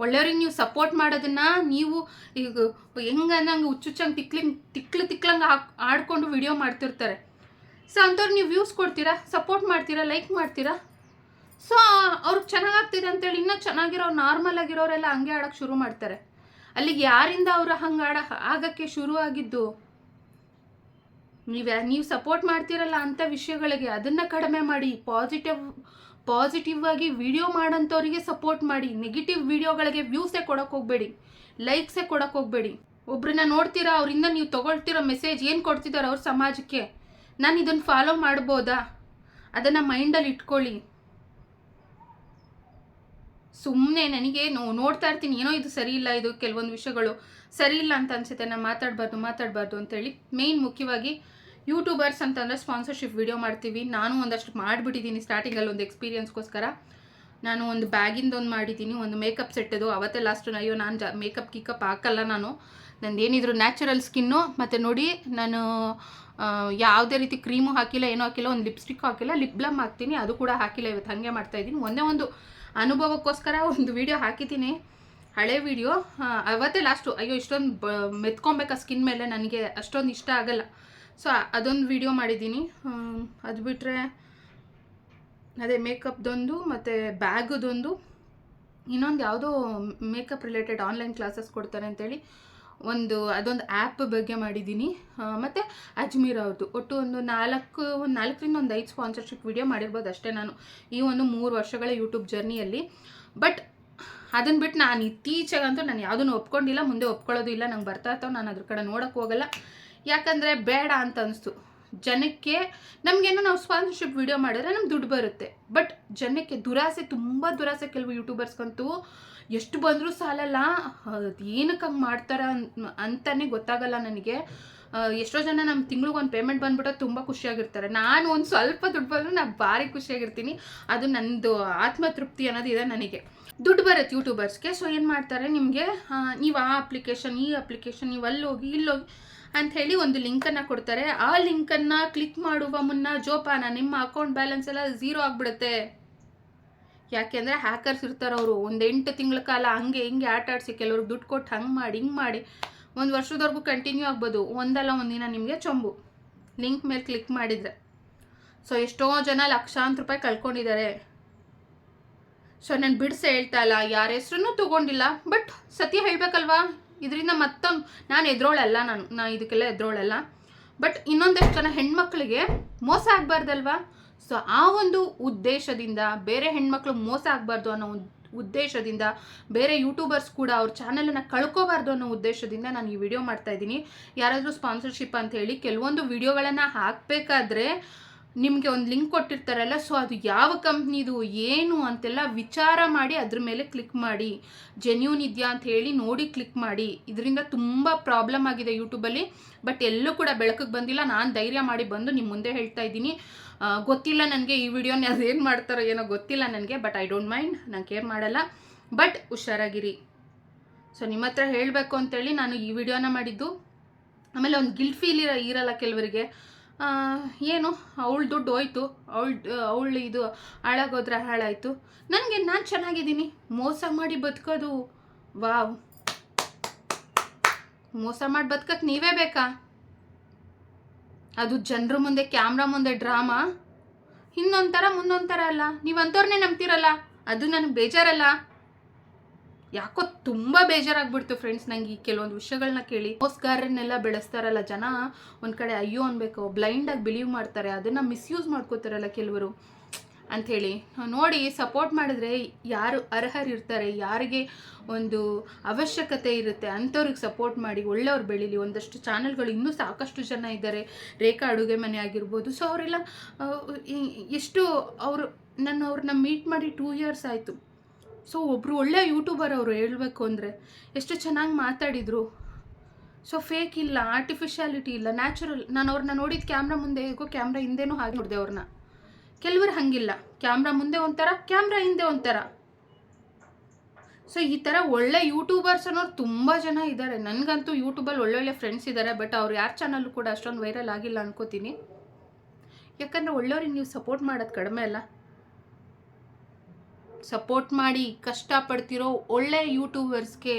ಒಳ್ಳೆಯವ್ರಿಗೆ ನೀವು ಸಪೋರ್ಟ್ ಮಾಡೋದನ್ನು ನೀವು ಈಗ ಹೆಂಗಂದಂಗೆ ಹುಚ್ಚುಚ್ಚಂಗೆ ತಿಕ್ಲಿಂಗ್, ತಿಕ್ಲು ತಿಕ್ಲಂಗೆ ಹಾಕ್, ಆಡ್ಕೊಂಡು ವಿಡಿಯೋ ಮಾಡ್ತಿರ್ತಾರೆ. ಸೊ ಅಂಥವ್ರು ನೀವು ವ್ಯೂಸ್ ಕೊಡ್ತೀರಾ? ಸಪೋರ್ಟ್ ಮಾಡ್ತೀರಾ? ಲೈಕ್ ಮಾಡ್ತೀರಾ? ಸೊ ಅವ್ರಿಗೆ ಚೆನ್ನಾಗಾಗ್ತಿದೆ ಅಂತೇಳಿ ಇನ್ನೂ ಚೆನ್ನಾಗಿರೋ ನಾರ್ಮಲ್ ಆಗಿರೋರೆಲ್ಲ ಹಂಗೆ ಆಡೋಕ್ಕೆ ಶುರು ಮಾಡ್ತಾರೆ. ಅಲ್ಲಿಗೆ ಯಾರಿಂದ ಅವರು ಹಂಗೆ ಆಡ, ಆಗಕ್ಕೆ ಶುರು ಆಗಿದ್ದು? ನೀವು ನೀವು ಸಪೋರ್ಟ್ ಮಾಡ್ತೀರಲ್ಲ ಅಂಥ ವಿಷಯಗಳಿಗೆ ಅದನ್ನು ಕಡಿಮೆ ಮಾಡಿ ಪಾಸಿಟಿವ್ ಪಾಸಿಟಿವ್ ಆಗಿ ವಿಡಿಯೋ ಮಾಡೋಂಥವ್ರಿಗೆ ಸಪೋರ್ಟ್ ಮಾಡಿ ನೆಗೆಟಿವ್ ವಿಡಿಯೋಗಳಿಗೆ ವ್ಯೂಸೇ ಕೊಡೋಕೆ ಹೋಗಬೇಡಿ ಲೈಕ್ಸೇ ಕೊಡೋಕೆ ಹೋಗಬೇಡಿ. ಒಬ್ರನ್ನ ನೋಡ್ತೀರಾ, ಅವರಿಂದ ನೀವು ತೊಗೊಳ್ತಿರೋ ಮೆಸೇಜ್ ಏನು ಕೊಡ್ತಿದ್ದಾರೆ ಅವ್ರ ಸಮಾಜಕ್ಕೆ? ನಾನು ಇದನ್ನು ಫಾಲೋ ಮಾಡ್ಬೋದಾ? ಅದನ್ನು ಮೈಂಡಲ್ಲಿ ಇಟ್ಕೊಳ್ಳಿ. ಸುಮ್ಮನೆ ನನಗೆ ನೋಡ್ತಾ ಇರ್ತೀನಿ. ಏನೋ ಇದು ಸರಿ ಇಲ್ಲ, ಇದು ಕೆಲವೊಂದು ವಿಷಯಗಳು ಸರಿ ಇಲ್ಲ ಅಂತ ಅನಿಸುತ್ತೆ. ನಾನು ಮಾತಾಡಬಾರ್ದು ಮಾತಾಡಬಾರ್ದು ಅಂತೇಳಿ ಮೇಯ್ನ್ ಮುಖ್ಯವಾಗಿ ಯೂಟ್ಯೂಬರ್ಸ್ ಅಂತಂದರೆ ಸ್ಪಾನ್ಸರ್ಶಿಪ್ ವಿಡಿಯೋ ಮಾಡ್ತೀವಿ. ನಾನು ಒಂದಷ್ಟು ಮಾಡಿಬಿಟ್ಟಿದ್ದೀನಿ ಸ್ಟಾರ್ಟಿಂಗಲ್ಲಿ ಒಂದು ಎಕ್ಸ್ಪೀರಿಯನ್ಸ್ಗೋಸ್ಕರ ನಾನು ಒಂದು ಬ್ಯಾಗಿಂದ ಒಂದು ಮಾಡಿದ್ದೀನಿ ಒಂದು ಮೇಕಪ್ ಸೆಟ್ಟದು ಅವತ್ತೇ ಲಾಸ್ಟ್ ಅಯ್ಯೋ, ನಾನು ಜಾ ಮೇಕಪ್ ಕಿಕಪ್ ಹಾಕಲ್ಲ ನಾನು. ನಂದು ಏನಿದ್ರು ನ್ಯಾಚುರಲ್ ಸ್ಕಿನ್ನು ಮತ್ತು ನೋಡಿ, ನಾನು ಯಾವುದೇ ರೀತಿ ಕ್ರೀಮು ಹಾಕಿಲ್ಲ, ಏನೂ ಹಾಕಿಲ್ಲ, ಒಂದು ಲಿಪ್ಸ್ಟಿಕ್ ಹಾಕಿಲ್ಲ, ಲಿಪ್ ಬ್ಲಮ್ ಹಾಕ್ತೀನಿ, ಅದು ಕೂಡ ಹಾಕಿಲ್ಲ ಇವತ್ತು, ಹಾಗೆ ಮಾಡ್ತಾಯಿದ್ದೀನಿ ಒಂದೇ ಒಂದು ಅನುಭವಕ್ಕೋಸ್ಕರ ಒಂದು ವಿಡಿಯೋ ಹಾಕಿದ್ದೀನಿ, ಹಳೆ ವಿಡಿಯೋ. ಅವತ್ತೇ ಲಾಸ್ಟು. ಅಯ್ಯೋ, ಇಷ್ಟೊಂದು ಬ, ಮೆತ್ಕೊಬೇಕು ಸ್ಕಿನ್ ಮೇಲೆ, ನನಗೆ ಅಷ್ಟೊಂದು ಇಷ್ಟ ಆಗಲ್ಲ. ಸೊ ಅದೊಂದು ವಿಡಿಯೋ ಮಾಡಿದ್ದೀನಿ. ಅದು ಬಿಟ್ಟರೆ ಅದೇ ಮೇಕಪ್ದೊಂದು, ಮತ್ತು ಬ್ಯಾಗದೊಂದು, ಇನ್ನೊಂದು ಯಾವುದೋ ಮೇಕಪ್ ರಿಲೇಟೆಡ್ ಆನ್ಲೈನ್ ಕ್ಲಾಸಸ್ ಕೊಡ್ತಾರೆ ಅಂತೇಳಿ. ಒಂದು, ಅದೊಂದು ಆ್ಯಪ್ ಬಗ್ಗೆ ಮಾಡಿದ್ದೀನಿ. ಮತ್ತು ಅಜ್ಮೀರ್ ಅವ್ರದ್ದು ಒಟ್ಟು ಒಂದು ನಾಲ್ಕು, ಒಂದು ನಾಲ್ಕರಿಂದ ಒಂದು ಐದು ಸ್ಪಾನ್ಸರ್ಶಿಪ್ ವಿಡಿಯೋ ಮಾಡಿರ್ಬೋದು ಅಷ್ಟೇ ನಾನು ಈ ಒಂದು ಮೂರು ವರ್ಷಗಳ ಯೂಟ್ಯೂಬ್ ಜರ್ನಿಯಲ್ಲಿ ಬಟ್ ಅದನ್ನು ಬಿಟ್ಟು ನಾನು ಇತ್ತೀಚೆಗಂತೂ ನಾನು ಯಾವುದನ್ನು ಒಪ್ಕೊಂಡಿಲ್ಲ, ಮುಂದೆ ಒಪ್ಕೊಳ್ಳೋದು ಇಲ್ಲ. ನಂಗೆ ಬರ್ತಾ ಇರ್ತಾವೆ, ನಾನು ಅದ್ರ ಕಡೆ ನೋಡೋಕ್ಕೆ ಹೋಗಲ್ಲ. ಯಾಕಂದರೆ ಬೇಡ ಅಂತ ಅನಿಸ್ತು. ಜನಕ್ಕೆ, ನಮಗೇನೋ ನಾವು ಸ್ಪಾನ್ಸರ್ಶಿಪ್ ವಿಡಿಯೋ ಮಾಡಿದ್ರೆ ನಮ್ಗೆ ದುಡ್ಡು ಬರುತ್ತೆ. ಬಟ್ ಜನಕ್ಕೆ ದುರಾಸೆ, ತುಂಬ ದುರಾಸೆ ಕೆಲವು ಯೂಟ್ಯೂಬರ್ಸ್ಗಂತೂ ಎಷ್ಟು ಬಂದರೂ ಸಾಲಲ್ಲ ಏನಕ್ಕೆ ಹಂಗೆ ಮಾಡ್ತಾರ ಅಂತಲೇ ಗೊತ್ತಾಗಲ್ಲ ನನಗೆ. ಎಷ್ಟೋ ಜನ ನಮ್ಮ ತಿಂಗ್ಳಿಗೆ ಒಂದು ಪೇಮೆಂಟ್ ಬಂದ್ಬಿಟ್ಟು ತುಂಬ ಖುಷಿಯಾಗಿರ್ತಾರೆ. ನಾನು ಒಂದು ಸ್ವಲ್ಪ ದುಡ್ಡು ಬಂದರೂ ನಾನು ಭಾರಿ ಖುಷಿಯಾಗಿರ್ತೀನಿ. ಅದು ನನ್ನದು ಆತ್ಮತೃಪ್ತಿ ಅನ್ನೋದು ಇದೆ ನನಗೆ. ದುಡ್ಡು ಬರುತ್ತೆ ಯೂಟ್ಯೂಬರ್ಸ್ಗೆ ಸೊ ಏನು ಮಾಡ್ತಾರೆ ನಿಮಗೆ? ನೀವು ಆ ಅಪ್ಲಿಕೇಶನ್ ಈ ಅಪ್ಲಿಕೇಶನ್ ನೀವು ಅಲ್ಲೋಗಿ, ಇಲ್ಲೋಗಿ ಅಂತ ಹೇಳಿ ಒಂದು ಲಿಂಕನ್ನು ಕೊಡ್ತಾರೆ. ಆ ಲಿಂಕನ್ನು ಕ್ಲಿಕ್ ಮಾಡುವ ಮುನ್ನ ಜೋಪಾನ, ನಿಮ್ಮ ಅಕೌಂಟ್ ಬ್ಯಾಲೆನ್ಸ್ ಎಲ್ಲ ಝೀರೋ ಆಗಿಬಿಡುತ್ತೆ. ಯಾಕೆಂದರೆ ಹ್ಯಾಕರ್ಸ್ ಇರ್ತಾರೆ ಅವರು. ಒಂದು ಎಂಟು ತಿಂಗಳ ಕಾಲ ಹಂಗೆ ಹಿಂಗೆ ಆಟ ಆಡಿಸಿ ಕೆಲವ್ರಿಗೆ ದುಡ್ಡು ಕೊಟ್ಟು ಹಂಗೆ ಮಾಡಿ, ಹಿಂಗೆ ಮಾಡಿ. ಒಂದು ವರ್ಷದವರೆಗೂ ಕಂಟಿನ್ಯೂ ಆಗ್ಬೋದು. ಒಂದಲ್ಲ ಒಂದಿನ ನಿಮಗೆ ಚೊಂಬು. ಲಿಂಕ್ ಮೇಲೆ ಕ್ಲಿಕ್ ಮಾಡಿದರೆ. ಸೊ ಎಷ್ಟೋ ಜನ ಲಕ್ಷಾಂತರ ರೂಪಾಯಿ ಕಳ್ಕೊಂಡಿದ್ದಾರೆ ಸೊ ನಾನು ಬಿಡಿಸಿ ಹೇಳ್ತಾ ಇಲ್ಲ. ಯಾರ ಹೆಸ್ರೂ ತೊಗೊಂಡಿಲ್ಲ. ಬಟ್ ಸತ್ಯ ಹೇಳಬೇಕಲ್ವಾ? ಇದರಿಂದ ಮತ್ತೊಂದು, ನಾನು ಎದ್ರೋಳಲ್ಲ ನಾನು. ನಾ ಇದಕ್ಕೆಲ್ಲ ಎದ್ರೋಳಲ್ಲ. ಬಟ್ ಇನ್ನೊಂದಷ್ಟು ಜನ ಹೆಣ್ಮಕ್ಳಿಗೆ ಮೋಸ ಆಗಬಾರ್ದಲ್ವಾ? ಸೊ ಆ ಒಂದು ಉದ್ದೇಶದಿಂದ ಬೇರೆ ಹೆಣ್ಮಕ್ಳು ಮೋಸ ಆಗಬಾರ್ದು ಅನ್ನೋ ಉದ್ದೇಶದಿಂದ ಬೇರೆ ಯೂಟ್ಯೂಬರ್ಸ್ ಕೂಡ ಅವ್ರ ಚಾನಲನ್ನು ಕಳ್ಕೋಬಾರ್ದು ಅನ್ನೋ ಉದ್ದೇಶದಿಂದ ನಾನು ಈ ವಿಡಿಯೋ ಮಾಡ್ತಾ ಇದ್ದೀನಿ. ಯಾರಾದರೂ ಸ್ಪಾನ್ಸರ್ಶಿಪ್ ಅಂತ ಹೇಳಿ ಕೆಲವೊಂದು ವಿಡಿಯೋಗಳನ್ನು ಹಾಕಬೇಕಾದ್ರೆ ನಿಮಗೆ ಒಂದು ಲಿಂಕ್ ಕೊಟ್ಟಿರ್ತಾರಲ್ಲ ಸೊ ಅದು ಯಾವ ಕಂಪ್ನಿದು ಏನು ಅಂತೆಲ್ಲ ವಿಚಾರ ಮಾಡಿ ಅದ್ರ ಮೇಲೆ ಕ್ಲಿಕ್ ಮಾಡಿ. ಜೆನ್ಯೂನ್ ಇದೆಯಾ ಅಂತ ಹೇಳಿ ನೋಡಿ ಕ್ಲಿಕ್ ಮಾಡಿ. ಇದರಿಂದ ತುಂಬ ಪ್ರಾಬ್ಲಮ್ ಆಗಿದೆ ಯೂಟ್ಯೂಬಲ್ಲಿ ಬಟ್ ಎಲ್ಲೂ ಕೂಡ ಬೆಳಕಿಗೆ ಬಂದಿಲ್ಲ. ನಾನು ಧೈರ್ಯ ಮಾಡಿ ಬಂದು ನಿಮ್ಮ ಮುಂದೆ ಹೇಳ್ತಾ ಇದ್ದೀನಿ. ಗೊತ್ತಿಲ್ಲ ನನಗೆ ಈ ವಿಡಿಯೋನ ಅದೇನು ಮಾಡ್ತಾರೋ ಏನೋ ಗೊತ್ತಿಲ್ಲ ನನಗೆ ಬಟ್ ಐ ಡೋಂಟ್ ಮೈಂಡ್ ನಾನು ಕೇರ್ ಮಾಡಲ್ಲ. ಬಟ್ ಹುಷಾರಾಗಿರಿ. ಸೊ ನಿಮ್ಮ ಹತ್ರ ಹೇಳಬೇಕು ಅಂತೇಳಿ ನಾನು ಈ ವಿಡಿಯೋನ ಮಾಡಿದ್ದು. ಆಮೇಲೆ ಒಂದು ಗಿಲ್ಟ್ ಫೀಲ್ ಇರ ಇರಲ್ಲ ಕೆಲವರಿಗೆ. ಏನು? ಅವಳ ದುಡ್ಡು ಹೋಯ್ತು. ಅವಳ, ಅವಳು ಇದು ಹಾಳಾಗೋದ್ರೆ ಹಾಳಾಯಿತು. ನನಗೆ ನಾನು ಚೆನ್ನಾಗಿದ್ದೀನಿ. ಮೋಸ ಮಾಡಿ ಬದುಕೋದು. ವಾವ್. ಮೋಸ ಮಾಡಿ ಬದುಕಕ್ಕೆ ನೀವೇ ಬೇಕಾ? ಅದು ಜನರ ಮುಂದೆ, ಕ್ಯಾಮ್ರಾ ಮುಂದೆ ಡ್ರಾಮಾ? ಇನ್ನೊಂಥರ ಮುಂದೊಂಥರ ಅಲ್ಲ. ನೀವು ಅಂಥವ್ರನ್ನೇ ನಂಬ್ತಿರಲ್ಲ. ಅದು ನನಗೆ ಬೇಜಾರಲ್ಲ. ಯಾಕೋ ತುಂಬ ಬೇಜಾರಾಗ್ಬಿಡ್ತು ಫ್ರೆಂಡ್ಸ್ ನಂಗೆ ಈ ಕೆಲವೊಂದು ವಿಷಯಗಳನ್ನ ಕೇಳಿ. ಮೋಸ್ಗಾರನ್ನೆಲ್ಲ ಬೆಳೆಸ್ತಾರಲ್ಲ ಜನ, ಒಂದು ಕಡೆ ಅಯ್ಯೋ ಅನ್ಬೇಕು ಬ್ಲೈಂಡಾಗಿ ಬಿಲೀವ್ ಮಾಡ್ತಾರೆ, ಅದನ್ನು ಮಿಸ್ಯೂಸ್ ಮಾಡ್ಕೋತಾರಲ್ಲ ಕೆಲವರು. ಅಂಥೇಳಿ, ನೋಡಿ ಸಪೋರ್ಟ್ ಮಾಡಿದ್ರೆ ಯಾರು ಅರ್ಹರಿರ್ತಾರೆ ಯಾರಿಗೆ ಒಂದು ಅವಶ್ಯಕತೆ ಇರುತ್ತೆ, ಅಂಥವ್ರಿಗೆ ಸಪೋರ್ಟ್ ಮಾಡಿ, ಒಳ್ಳೆಯವ್ರು ಬೆಳೀಲಿ. ಒಂದಷ್ಟು ಚಾನಲ್ಗಳು ಇನ್ನೂ ಸಾಕಷ್ಟು ಜನ ಇದ್ದಾರೆ. ರೇಖಾ ಅಡುಗೆ ಮನೆ ಆಗಿರ್ಬೋದು. ಸೊ ಅವರೆಲ್ಲ ಎಷ್ಟು ಅವರು ನಾನು ಅವ್ರನ್ನ ಮೀಟ್ ಮಾಡಿ ಟೂ ಇಯರ್ಸ್ ಆಯಿತು. ಸೊ ಒಬ್ಬರು ಒಳ್ಳೆಯ ಯೂಟ್ಯೂಬರ್ ಅವರು ಹೇಳಬೇಕು ಅಂದರೆ ಎಷ್ಟು ಚೆನ್ನಾಗಿ ಮಾತಾಡಿದರು. ಸೊ ಫೇಕ್ ಇಲ್ಲ ಆರ್ಟಿಫಿಷಿಯಾಲಿಟಿ ಇಲ್ಲ ನ್ಯಾಚುರಲ್ ನಾನು ಅವ್ರನ್ನ ನೋಡಿದ ಕ್ಯಾಮ್ರಾ ಮುಂದೆ ಹೇಗೋ ಕ್ಯಾಮ್ರಾ ಹಿಂದೆನೂ ಹಾಗೆ ನೋಡಿದೆ ಅವ್ರನ್ನ ಕೆಲವರು ಹಾಗಿಲ್ಲ ಕ್ಯಾಮ್ರಾ ಮುಂದೆ ಒಂಥರ ಕ್ಯಾಮ್ರಾ ಹಿಂದೆ ಒಂಥರ. ಸೊ ಈ ಥರ ಒಳ್ಳೆ ಯೂಟ್ಯೂಬರ್ಸ್ ಅನ್ನೋರು ತುಂಬ ಜನ ಇದ್ದಾರೆ ನನಗಂತೂ ಯೂಟ್ಯೂಬಲ್ಲಿ ಒಳ್ಳೊಳ್ಳೆ ಫ್ರೆಂಡ್ಸ್ ಇದ್ದಾರೆ ಬಟ್ ಅವ್ರು ಯಾರ ಚಾನಲ್ಲೂ ಕೂಡ ಅಷ್ಟೊಂದು ವೈರಲ್ ಆಗಿಲ್ಲ ಅನ್ಕೋತೀನಿ. ಯಾಕಂದರೆ ಒಳ್ಳೆಯವ್ರಿಗೆ ನೀವು ಸಪೋರ್ಟ್ ಮಾಡೋದು ಕಡಿಮೆ ಅಲ್ಲ. ಸಪೋರ್ಟ್ ಮಾಡಿ ಕಷ್ಟಪಡ್ತಿರೋ ಒಳ್ಳೆ ಯೂಟ್ಯೂಬರ್ಸ್ಗೆ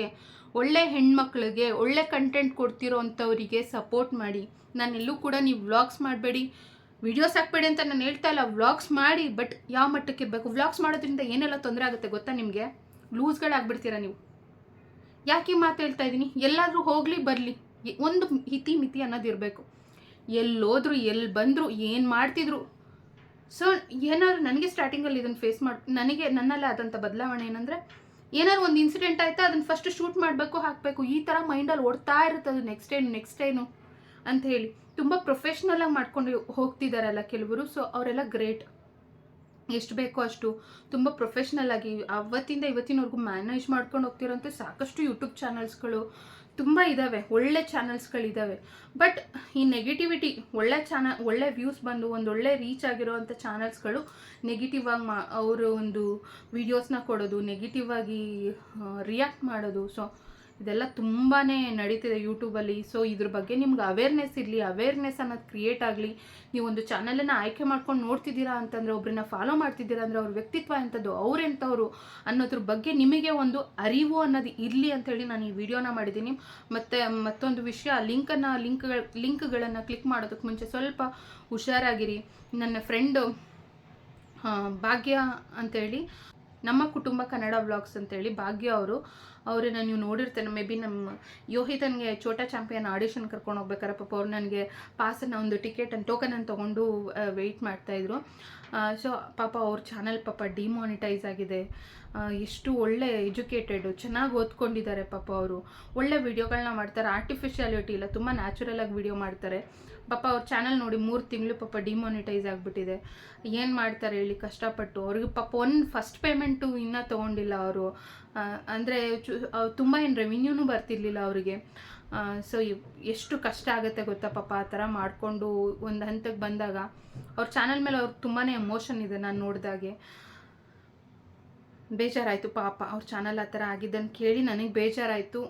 ಒಳ್ಳೆ ಹೆಣ್ಮಕ್ಳಿಗೆ, ಒಳ್ಳೆ ಕಂಟೆಂಟ್ ಕೊಡ್ತಿರೋ ಅಂಥವರಿಗೆ ಸಪೋರ್ಟ್ ಮಾಡಿ. ನಾನೆಲ್ಲೂ ಕೂಡ ನೀವು ವ್ಲಾಗ್ಸ್ ಮಾಡಬೇಡಿ. ವಿಡಿಯೋಸ್ ಹಾಕ್ಬೇಡಿ ಅಂತ ನಾನು ಹೇಳ್ತಾ ಇಲ್ಲ ವ್ಲಾಗ್ಸ್ ಮಾಡಿ ಬಟ್ ಯಾವ ಮಟ್ಟಕ್ಕೆ ಇರಬೇಕು ವ್ಲಾಗ್ಸ್ ಮಾಡೋದ್ರಿಂದ ಏನೆಲ್ಲ ತೊಂದರೆ ಆಗುತ್ತೆ ಗೊತ್ತಾ ನಿಮಗೆ? ಲೂಸ್ಗಳಾಗ್ಬಿಡ್ತೀರಾ ನೀವು? ಯಾಕೆ ಮಾತು ಹೇಳ್ತಾ ಇದ್ದೀನಿ ಎಲ್ಲಾದರೂ ಹೋಗಲಿ, ಬರಲಿ. ಒಂದು ಹಿತಿ ಮಿತಿ ಅನ್ನೋದಿರಬೇಕು ಎಲ್ಲೋದ್ರು ಎಲ್ಲಿ ಬಂದರು, ಏನು ಮಾಡ್ತಿದ್ರು? ಸೊ ಏನಾದ್ರು ನನಗೆ ಸ್ಟಾರ್ಟಿಂಗಲ್ಲಿ ಇದನ್ನು ಫೇಸ್ ಮಾಡಿ, ನನಗೆ ನನ್ನಲ್ಲೇ ಆದಂಥ ಬದಲಾವಣೆ ಏನಂದರೆ, ಏನಾದ್ರು ಒಂದು ಇನ್ಸಿಡೆಂಟ್ ಆಯ್ತಾ, ಅದನ್ನು ಫಸ್ಟ್ ಶೂಟ್ ಮಾಡಬೇಕು, ಹಾಕಬೇಕು, ಈ ಥರ ಮೈಂಡಲ್ಲಿ ಓಡ್ತಾ ಇರುತ್ತೆ ಅದು ನೆಕ್ಸ್ಟ್ ಏನು ನೆಕ್ಸ್ಟ್ ಏನು ಅಂತ ಹೇಳಿ. ತುಂಬ ಪ್ರೊಫೆಷ್ನಲಾಗಿ ಮಾಡ್ಕೊಂಡು ಹೋಗ್ತಿದ್ದಾರಲ್ಲ ಕೆಲವರು ಸೊ ಅವರೆಲ್ಲ ಗ್ರೇಟ್ ಎಷ್ಟು ಬೇಕೋ ಅಷ್ಟು. ತುಂಬ ಪ್ರೊಫೆಷ್ನಲ್ ಆಗಿ, ಅವತ್ತಿಂದ ಇವತ್ತಿನವರೆಗೂ ಮ್ಯಾನೇಜ್ ಮಾಡ್ಕೊಂಡು ಹೋಗ್ತಿರೋಂಥ ಸಾಕಷ್ಟು ಯೂಟ್ಯೂಬ್ ಚಾನಲ್ಸ್ಗಳು ತುಂಬ ಇದ್ದಾವೆ ಒಳ್ಳೆ ಚಾನಲ್ಸ್ಗಳಿದ್ದಾವೆ ಬಟ್ ಈ ನೆಗೆಟಿವಿಟಿ ಒಳ್ಳೆ ಚಾನಲ್ ಒಳ್ಳೆ ವ್ಯೂಸ್ ಬಂದು, ಒಂದು ಒಳ್ಳೆ ರೀಚ್ ಆಗಿರೋವಂಥ ಚಾನಲ್ಸ್ಗಳು ನೆಗೆಟಿವ್ ಆಗಿ ಮಾ, ಅವರು ಒಂದು ವಿಡಿಯೋಸ್ನ ಕೊಡೋದು ನೆಗೆಟಿವ್ ಆಗಿ ರಿಯಾಕ್ಟ್ ಮಾಡೋದು. ಸೊ ಇದೆಲ್ಲ ತುಂಬಾ ನಡೀತಿದೆ ಯೂಟ್ಯೂಬಲ್ಲಿ ಸೊ ಇದ್ರ ಬಗ್ಗೆ ನಿಮ್ಗೆ ಅವೇರ್ನೆಸ್ ಇರಲಿ ಅವೇರ್ನೆಸ್ ಅನ್ನೋದು ಕ್ರಿಯೇಟ್ ಆಗಲಿ. ನೀವು ಒಂದು ಚಾನಲನ್ನು ಆಯ್ಕೆ ಮಾಡ್ಕೊಂಡು ನೋಡ್ತಿದ್ದೀರಾ ಅಂತಂದರೆ ಒಬ್ಬರನ್ನ ಫಾಲೋ ಮಾಡ್ತಿದ್ದೀರಾ ಅಂದರೆ, ಅವ್ರ ವ್ಯಕ್ತಿತ್ವ ಎಂಥದ್ದು ಅವ್ರೆಂಥವ್ರು ಅನ್ನೋದ್ರ ಬಗ್ಗೆ ನಿಮಗೆ ಒಂದು ಅರಿವು ಅನ್ನೋದು ಇರಲಿ ಅಂತೇಳಿ ನಾನು ಈ ವಿಡಿಯೋನ ಮಾಡಿದ್ದೀನಿ. ಮತ್ತು ಮತ್ತೊಂದು ವಿಷಯ ಲಿಂಕನ್ನು ಲಿಂಕ್ಗಳ ಲಿಂಕ್ಗಳನ್ನು ಕ್ಲಿಕ್ ಮಾಡೋದಕ್ಕೆ ಮುಂಚೆ ಸ್ವಲ್ಪ ಹುಷಾರಾಗಿರಿ. ನನ್ನ ಫ್ರೆಂಡು ಭಾಗ್ಯ ಅಂತೇಳಿ ನಮ್ಮ ಕುಟುಂಬ ಕನ್ನಡ ಬ್ಲಾಗ್ಸ್ ಅಂತೇಳಿ ಭಾಗ್ಯ ಅವರು, ಅವ್ರನ್ನ ನೀವು ನೋಡಿರ್ತೇನೆ ಮೇ ಬಿ ನಮ್ಮ ಯೋಹಿತನ್ಗೆ ಚೋಟಾ ಚಾಂಪಿಯನ್ ಆಡಿಷನ್ ಕರ್ಕೊಂಡು ಹೋಗ್ಬೇಕಾರೆ, ಪಾಪ ಅವ್ರು ನನಗೆ ಪಾಸನ್ನು ಒಂದು ಟಿಕೆಟ್ ಟಿಕೆಟನ್ನು ಟೋಕನನ್ನು ತೊಗೊಂಡು ವೆಯ್ಟ್ ಮಾಡ್ತಾಯಿದ್ರು ಸೊ ಪಾಪ ಅವ್ರ ಚಾನಲ್ ಪಾಪ ಡಿಮಾನಿಟೈಸ್ ಆಗಿದೆ. ಎಷ್ಟು ಒಳ್ಳೆ ಎಜುಕೇಟೆಡು ಚೆನ್ನಾಗಿ ಓದ್ಕೊಂಡಿದ್ದಾರೆ ಪಾಪ ಅವರು. ಒಳ್ಳೆ ವಿಡಿಯೋಗಳನ್ನ ಮಾಡ್ತಾರೆ. ಆರ್ಟಿಫಿಷಿಯಾಲಿಟಿ ಇಲ್ಲ, ತುಂಬ ನ್ಯಾಚುರಲಾಗಿ ವಿಡಿಯೋ ಮಾಡ್ತಾರೆ. ಪಾಪ ಅವ್ರ ಚಾನಲ್ ನೋಡಿ ಮೂರು ತಿಂಗಳು ಪಾಪ ಡಿಮಾನಿಟೈಸ್ ಆಗಿಬಿಟ್ಟಿದೆ. ಏನು ಮಾಡ್ತಾರೆ ಹೇಳಿ ಕಷ್ಟಪಟ್ಟು. ಅವ್ರಿಗೆ ಪಾಪ ಒಂದು ಫಸ್ಟ್ ಪೇಮೆಂಟು ಇನ್ನೂ ತೊಗೊಂಡಿಲ್ಲ ಅವರು. ಅಂದರೆ ತುಂಬ ಏನು ರೆವಿನ್ಯೂನು ಬರ್ತಿರ್ಲಿಲ್ಲ ಅವರಿಗೆ. ಸೊ ಎಷ್ಟು ಕಷ್ಟ ಆಗುತ್ತೆ ಗೊತ್ತಾ ಪಾಪ ಆ ಥರ ಮಾಡಿಕೊಂಡು ಒಂದು ಹಂತಕ್ಕೆ ಬಂದಾಗ. ಅವ್ರ ಚಾನಲ್ ಮೇಲೆ ಅವ್ರಿಗೆ ತುಂಬಾ ಎಮೋಷನ್ ಇದೆ ನಾನು ನೋಡಿದಾಗೆ. ಬೇಜಾರಾಯಿತು ಪಾಪ. ಅವ್ರ ಚಾನಲ್ ಆ ಥರ ಆಗಿದ್ದನ್ನು ಕೇಳಿ ನನಗೆ ಬೇಜಾರಾಯಿತು.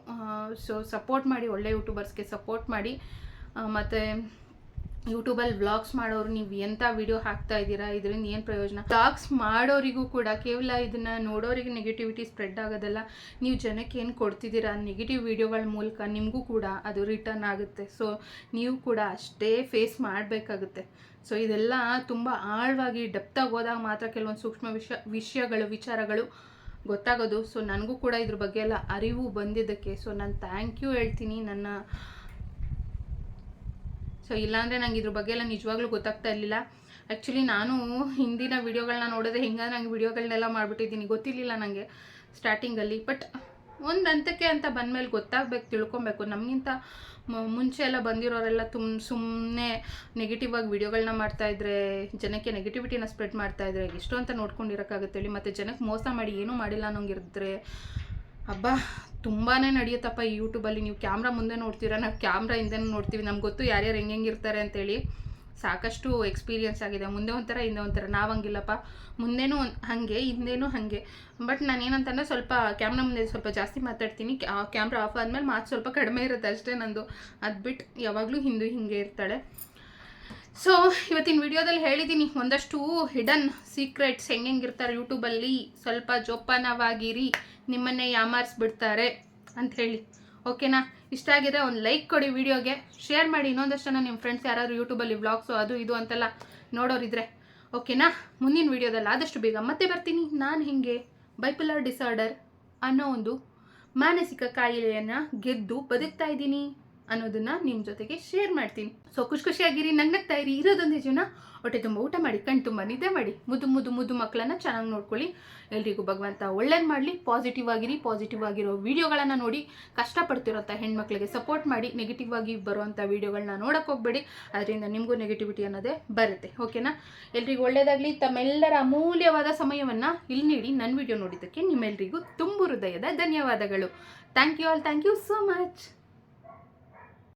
ಸೊ ಸಪೋರ್ಟ್ ಮಾಡಿ, ಒಳ್ಳೆ ಯೂಟ್ಯೂಬರ್ಸ್ಗೆ ಸಪೋರ್ಟ್ ಮಾಡಿ. ಮತ್ತು ಯೂಟ್ಯೂಬಲ್ಲಿ ವ್ಲಾಗ್ಸ್ ಮಾಡೋರು, ನೀವು ಎಂಥ ವಿಡಿಯೋ ಹಾಕ್ತಾ ಇದ್ದೀರಾ, ಇದರಿಂದ ಏನು ಪ್ರಯೋಜನ? ವ್ಲಾಗ್ಸ್ ಮಾಡೋರಿಗೂ ಕೂಡ ಕೇವಲ ಇದನ್ನು ನೋಡೋರಿಗೆ ನೆಗೆಟಿವಿಟಿ ಸ್ಪ್ರೆಡ್ ಆಗೋದಲ್ಲ. ನೀವು ಜನಕ್ಕೆ ಏನು ಕೊಡ್ತಿದ್ದೀರಾ ನೆಗೆಟಿವ್ ವಿಡಿಯೋಗಳ ಮೂಲಕ ನಿಮಗೂ ಕೂಡ ಅದು ರಿಟರ್ನ್ ಆಗುತ್ತೆ. ಸೊ ನೀವು ಕೂಡ ಅಷ್ಟೇ ಫೇಸ್ ಮಾಡಬೇಕಾಗುತ್ತೆ. ಸೊ ಇದೆಲ್ಲ ತುಂಬ ಆಳವಾಗಿ ಡೆಪ್ತಾಗಿ ಹೋದಾಗ ಮಾತ್ರ ಕೆಲವೊಂದು ಸೂಕ್ಷ್ಮ ವಿಷಯ ವಿಷಯಗಳು, ವಿಚಾರಗಳು ಗೊತ್ತಾಗೋದು. ಸೊ ನನಗೂ ಕೂಡ ಇದ್ರ ಬಗ್ಗೆ ಎಲ್ಲ ಅರಿವು ಬಂದಿದ್ದಕ್ಕೆ. ಸೊ ನಾನು ಥ್ಯಾಂಕ್ ಯು ಹೇಳ್ತೀನಿ. ನನ್ನ ಸೊ ಇಲ್ಲಾಂದರೆ ನಂಗೆ ಇದ್ರ ಬಗ್ಗೆ ಎಲ್ಲ ನಿಜವಾಗ್ಲೂ ಗೊತ್ತಾಗ್ತಾ ಇರಲಿಲ್ಲ. ಆ್ಯಕ್ಚುಲಿ ನಾನು ಹಿಂದಿನ ವಿಡಿಯೋಗಳನ್ನ ನೋಡಿದ್ರೆ ಹಿಂಗೆ ನಂಗೆ ವಿಡಿಯೋಗಳನ್ನೆಲ್ಲ ಮಾಡಿಬಿಟ್ಟಿದ್ದೀನಿ. ಗೊತ್ತಿರಲಿಲ್ಲ ನನಗೆ ಸ್ಟಾರ್ಟಿಂಗಲ್ಲಿ ಬಟ್ ಒಂದು ಹಂತಕ್ಕೆ ಅಂತ ಬಂದಮೇಲೆ ಗೊತ್ತಾಗಬೇಕು, ತಿಳ್ಕೊಬೇಕು. ನಮಗಿಂತ ಮುಂಚೆ ಎಲ್ಲ ಬಂದಿರೋರೆಲ್ಲ ತುಂಬ ಸುಮ್ಮನೆ ನೆಗೆಟಿವ್ ಆಗಿ ವಿಡಿಯೋಗಳನ್ನ ಮಾಡ್ತಾಯಿದ್ರೆ ಜನಕ್ಕೆ ನೆಗೆಟಿವಿಟಿನ ಸ್ಪ್ರೆಡ್ ಮಾಡ್ತಾಯಿದ್ರೆ ಎಷ್ಟು ಅಂತ ನೋಡ್ಕೊಂಡಿರೋಕ್ಕಾಗುತ್ತೆ ಹೇಳಿ. ಮತ್ತು ಜನಕ್ಕೆ ಮೋಸ ಮಾಡಿ ಏನೂ ಮಾಡಿಲ್ಲ ಅನ್ನೋಂಗಿರಿದ್ರೆ ಹಬ್ಬ ತುಂಬಾ ನಡೆಯುತ್ತಪ್ಪ ಈ ಯೂಟ್ಯೂಬಲ್ಲಿ ನೀವು ಕ್ಯಾಮ್ರಾ ಮುಂದೆ ನೋಡ್ತೀರಾ? ನಾವು ಕ್ಯಾಮ್ರಾ ಹಿಂದೆ ನೋಡ್ತೀವಿ. ನಮ್ಗೆ ಗೊತ್ತು ಯಾರ್ಯಾರು ಹೆಂಗೆ ಇರ್ತಾರೆ ಅಂತೇಳಿ. ಸಾಕಷ್ಟು ಎಕ್ಸ್ಪೀರಿಯನ್ಸ್ ಆಗಿದೆ. ಮುಂದೆ ಒಂಥರ, ಹಿಂದೆ ಒಂಥರ. ನಾವು ಹಂಗಿಲ್ಲಪ್ಪ. ಮುಂದೇನೂ ಹಾಗೆ, ಹಿಂದೇನೂ ಹಾಗೆ. ಬಟ್ ನಾನು ಏನಂತಂದರೆ ಸ್ವಲ್ಪ ಕ್ಯಾಮ್ರಾ ಮುಂದೆ ಸ್ವಲ್ಪ ಜಾಸ್ತಿ ಮಾತಾಡ್ತೀನಿ. ಕ್ಯಾಮ್ರಾ ಆಫ್ ಆದಮೇಲೆ ಮಾತು ಸ್ವಲ್ಪ ಕಡಿಮೆ ಇರುತ್ತೆ ಅಷ್ಟೇ ನಂದು. ಅದು ಬಿಟ್ಟು ಯಾವಾಗಲೂ ಹಿಂದು ಹಿಂಗೆ ಇರ್ತಾಳೆ. ಸೊ ಇವತ್ತಿನ ವಿಡಿಯೋದಲ್ಲಿ ಹೇಳಿದ್ದೀನಿ ಒಂದಷ್ಟು ಹಿಡನ್ ಸೀಕ್ರೆಟ್ಸ್ ಹೆಂಗೆಂಗಿರ್ತಾರೆ ಯೂಟ್ಯೂಬಲ್ಲಿ ಸ್ವಲ್ಪ ಜೋಪಾನವಾಗಿರಿ. ನಿಮ್ಮನ್ನೇ ಯಾಮಾರಿಸ್ಬಿಡ್ತಾರೆ ಅಂತ ಹೇಳಿ. ಓಕೆನಾ? ಇಷ್ಟ ಆಗಿದೆ ಒಂದು ಲೈಕ್ ಕೊಡಿ ವಿಡಿಯೋಗೆ. ಶೇರ್ ಮಾಡಿ ಇನ್ನೊಂದಷ್ಟು ಜನ ನಿಮ್ಮ ಫ್ರೆಂಡ್ಸ್ ಯಾರಾದರೂ ಯೂಟ್ಯೂಬಲ್ಲಿ ವ್ಲಾಗ್ಸು ಅದು ಇದು ಅಂತೆಲ್ಲ ನೋಡೋರಿದ್ರೆ. ಓಕೆನಾ? ಮುಂದಿನ ವಿಡಿಯೋದಲ್ಲಿ ಆದಷ್ಟು ಬೇಗ ಮತ್ತೆ ಬರ್ತೀನಿ. ನಾನು ಹಿಂಗೆ? ಬೈಪುಲರ್ ಡಿಸಾರ್ಡರ್ ಅನ್ನೋ ಒಂದು ಮಾನಸಿಕ ಕಾಯಿಲೆಯನ್ನು ಗೆದ್ದು ಬದುಕ್ತಾ ಇದ್ದೀನಿ. ಅನ್ನೋದನ್ನ ನಿಮ್ಮ ಜೊತೆಗೆ ಶೇರ್ ಮಾಡ್ತೀನಿ. ಸೊ ಖುಷಿ ಖುಷಿಯಾಗಿರಿ ನಗ್ನಗ್ತಾ ಇರಿ ಇರೋದೊಂದೇ ಜೀವನ. ಹೊಟ್ಟೆ ತುಂಬ ಊಟ ಮಾಡಿ, ಕಣ್ ತುಂಬ ನಿದ್ದೆ ಮಾಡಿ ಮುದ್ದು ಮುದ್ದು ಮುದ್ದು ಮಕ್ಕಳನ್ನ ಚೆನ್ನಾಗಿ ನೋಡ್ಕೊಳ್ಳಿ. ಎಲ್ರಿಗೂ ಭಗವಂತ ಒಳ್ಳೇದು ಮಾಡಲಿ ಪಾಸಿಟಿವ್ ಆಗಿರಿ ಪಾಸಿಟಿವ್ ಆಗಿರೋ ವಿಡಿಯೋಗಳನ್ನು ನೋಡಿ, ಕಷ್ಟಪಡ್ತಿರೋಂಥ ಹೆಣ್ಮಕ್ಳಿಗೆ ಸಪೋರ್ಟ್ ಮಾಡಿ ನೆಗೆಟಿವ್ ಆಗಿ ಬರುವಂಥ ವಿಡಿಯೋಗಳನ್ನ ನೋಡೋಕೆ ಹೋಗ್ಬೇಡಿ. ಅದರಿಂದ ನಿಮಗೂ ನೆಗೆಟಿವಿಟಿ ಅನ್ನೋದೇ ಬರುತ್ತೆ ಓಕೆನಾ ಎಲ್ರಿಗೂ ಒಳ್ಳೆಯದಾಗಲಿ ತಮ್ಮೆಲ್ಲರ ಅಮೂಲ್ಯವಾದ ಸಮಯವನ್ನು ಇಲ್ಲಿ ನೀಡಿ ನನ್ನ ವಿಡಿಯೋ ನೋಡಿದ್ದಕ್ಕೆ ನಿಮ್ಮೆಲ್ಲರಿಗೂ ತುಂಬು ಹೃದಯದ ಧನ್ಯವಾದಗಳು. Thank you all thank you so much